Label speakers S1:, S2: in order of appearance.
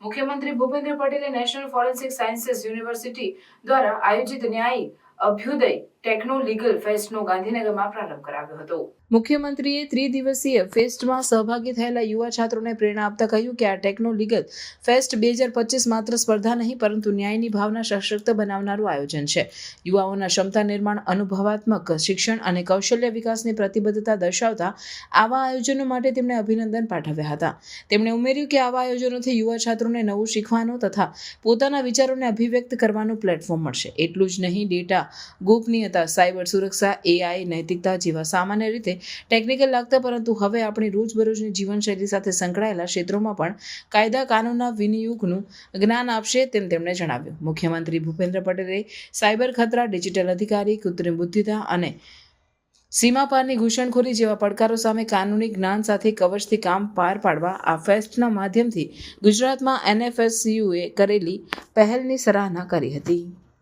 S1: મુખ્યમંત્રી ભૂપેન્દ્ર પટેલે national forensic sciences university દ્વારા આયોજિત ન્યાયી અભ્યુદય ટેકનો લીગલ ફેસ્ટનો ગાંધીનગરમાં પ્રારંભ કરાવ્યો હતો. મુખ્યમંત્રીએ ત્રિદિવસીય ફેસ્ટમાં સહભાગી થયેલા યુવા છાત્રોને પ્રેરણા આપતા કહ્યું કે આ ટેકનો લીગલ ફેસ્ટ બે હજાર પચીસ માત્ર સ્પર્ધા નહીં, પરંતુ ન્યાયની ભાવના સશક્ત બનાવનારું આયોજન છે. યુવાઓના ક્ષમતા નિર્માણ, અનુભવાત્મક શિક્ષણ અને કૌશલ્ય વિકાસની પ્રતિબદ્ધતા દર્શાવતા આવા આયોજનો માટે તેમણે અભિનંદન પાઠવ્યા હતા. તેમણે ઉમેર્યું કે આવા આયોજનોથી યુવા છાત્રોને નવું શીખવાનું તથા પોતાના વિચારોને અભિવ્યક્ત કરવાનું પ્લેટફોર્મ મળશે. એટલું જ નહીં ડેટા ગોપનીયતા સાયબર સુરક્ષા એઆઈ નૈતિકતા જેવા સામાન્ય રીતે ટેકનિકલ લાગતા, પરંતુ હવે આપણી રોજબરોજની જીવનશૈલી સાથે સંકળાયેલા ક્ષેત્રોમાં પણ કાયદા કાનૂનના વિનિયોગનું જ્ઞાન આપશે તેમ તેમણે જણાવ્યું. મુખ્યમંત્રી ભૂપેન્દ્ર પટેલે સાયબર ખતરા, ડિજિટલ અધિકારી, કૃત્રિમ બુદ્ધિતા અને સીમાપારની ઘૂસણખોરી જેવા પડકારો સામે કાનૂની જ્ઞાન સાથે કવચથી કામ પાર પાડવા આ ફેસ્ટના માધ્યમથી ગુજરાતમાં એનએફએસયુએ કરેલી પહેલની સરાહના કરી હતી.